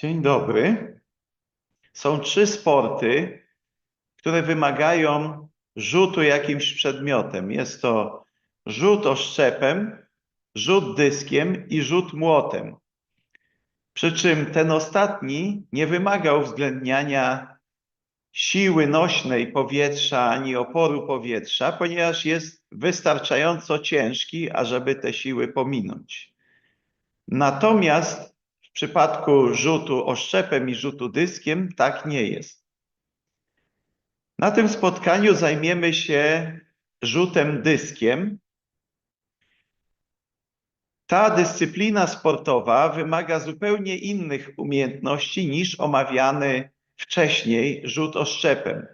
Dzień dobry. Są trzy sporty, które wymagają rzutu jakimś przedmiotem. Jest to rzut oszczepem, rzut dyskiem i rzut młotem. Przy czym ten ostatni nie wymaga uwzględniania siły nośnej powietrza ani oporu powietrza, ponieważ jest wystarczająco ciężki, ażeby te siły pominąć. Natomiast w przypadku rzutu oszczepem i rzutu dyskiem tak nie jest. Na tym spotkaniu zajmiemy się rzutem dyskiem. Ta dyscyplina sportowa wymaga zupełnie innych umiejętności niż omawiany wcześniej rzut oszczepem.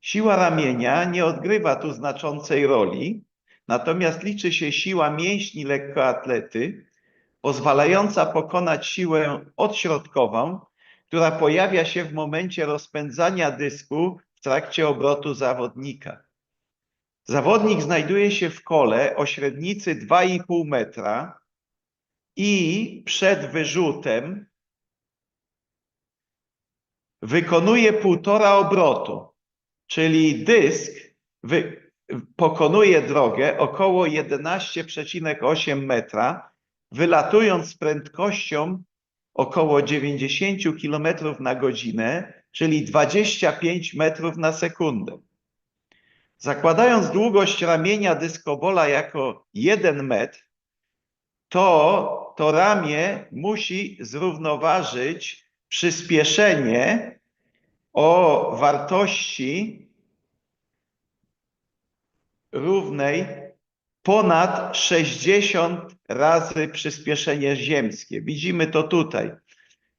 Siła ramienia nie odgrywa tu znaczącej roli, natomiast liczy się siła mięśni lekkoatlety, pozwalająca pokonać siłę odśrodkową, która pojawia się w momencie rozpędzania dysku w trakcie obrotu zawodnika. Zawodnik znajduje się w kole o średnicy 2,5 metra i przed wyrzutem wykonuje półtora obrotu, czyli dysk pokonuje drogę około 11,8 metra, wylatując z prędkością około 90 km na godzinę, czyli 25 metrów na sekundę. Zakładając długość ramienia dyskobola jako 1 metr, to to ramię musi zrównoważyć przyspieszenie o wartości równej ponad 60 razy przyspieszenie ziemskie. Widzimy to tutaj.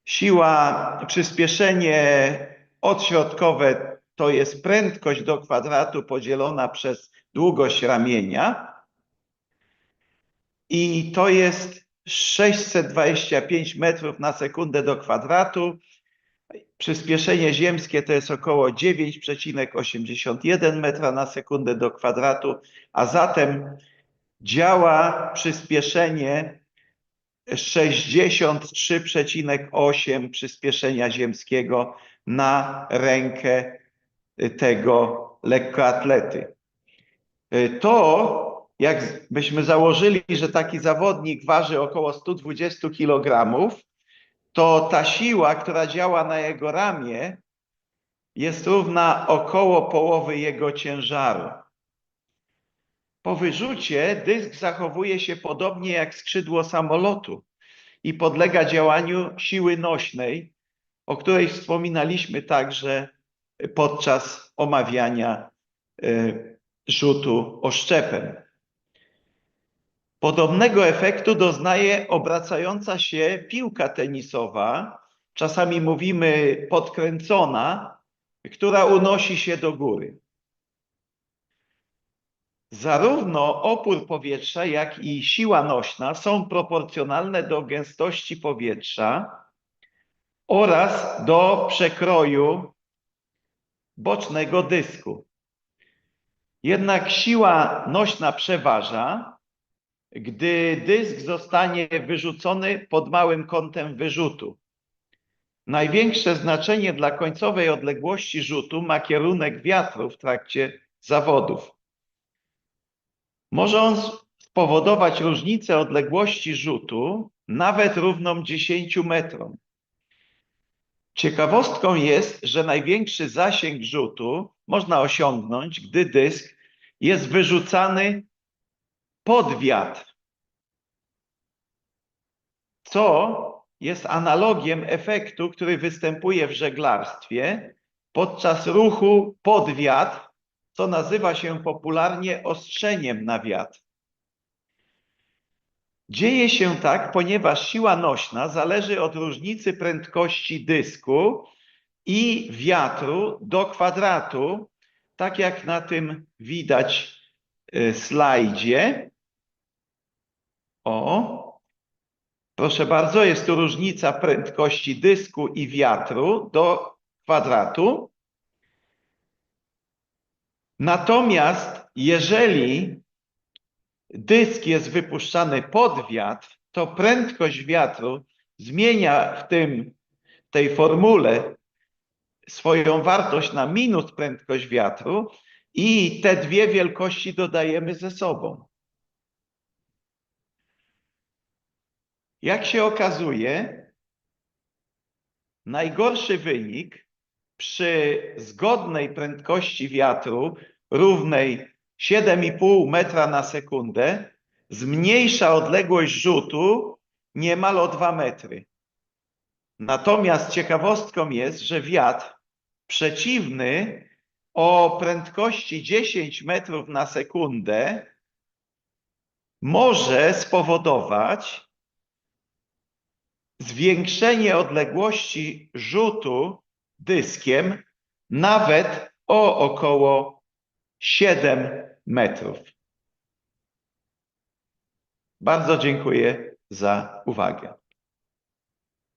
Siła, przyspieszenie odśrodkowe to jest prędkość do kwadratu podzielona przez długość ramienia i to jest 625 metrów na sekundę do kwadratu. Przyspieszenie ziemskie to jest około 9,81 metra na sekundę do kwadratu, a zatem działa przyspieszenie 63,8 przyspieszenia ziemskiego na rękę tego lekkoatlety. To, jakbyśmy założyli, że taki zawodnik waży około 120 kg, to ta siła, która działa na jego ramię, jest równa około połowy jego ciężaru. Po wyrzucie dysk zachowuje się podobnie jak skrzydło samolotu i podlega działaniu siły nośnej, o której wspominaliśmy także podczas omawiania rzutu oszczepem. Podobnego efektu doznaje obracająca się piłka tenisowa, czasami mówimy podkręcona, która unosi się do góry. Zarówno opór powietrza, jak i siła nośna są proporcjonalne do gęstości powietrza oraz do przekroju bocznego dysku. Jednak siła nośna przeważa, gdy dysk zostanie wyrzucony pod małym kątem wyrzutu. Największe znaczenie dla końcowej odległości rzutu ma kierunek wiatru w trakcie zawodów. Może on spowodować różnicę odległości rzutu nawet równą 10 metrom. Ciekawostką jest, że największy zasięg rzutu można osiągnąć, gdy dysk jest wyrzucany pod wiatr, co jest analogiem efektu, który występuje w żeglarstwie podczas ruchu pod wiatr, co nazywa się popularnie ostrzeniem na wiatr. Dzieje się tak, ponieważ siła nośna zależy od różnicy prędkości dysku i wiatru do kwadratu, tak jak na tym widać slajdzie. O, proszę bardzo, jest tu różnica prędkości dysku i wiatru do kwadratu. Natomiast jeżeli dysk jest wypuszczany pod wiatr, to prędkość wiatru zmienia w tym tej formule swoją wartość na minus prędkość wiatru i te dwie wielkości dodajemy ze sobą. Jak się okazuje, najgorszy wynik przy zgodnej prędkości wiatru równej 7,5 metra na sekundę zmniejsza odległość rzutu niemal o 2 metry. Natomiast ciekawostką jest, że wiatr przeciwny o prędkości 10 metrów na sekundę może spowodować zwiększenie odległości rzutu dyskiem nawet o około 7 metrów. Bardzo dziękuję za uwagę.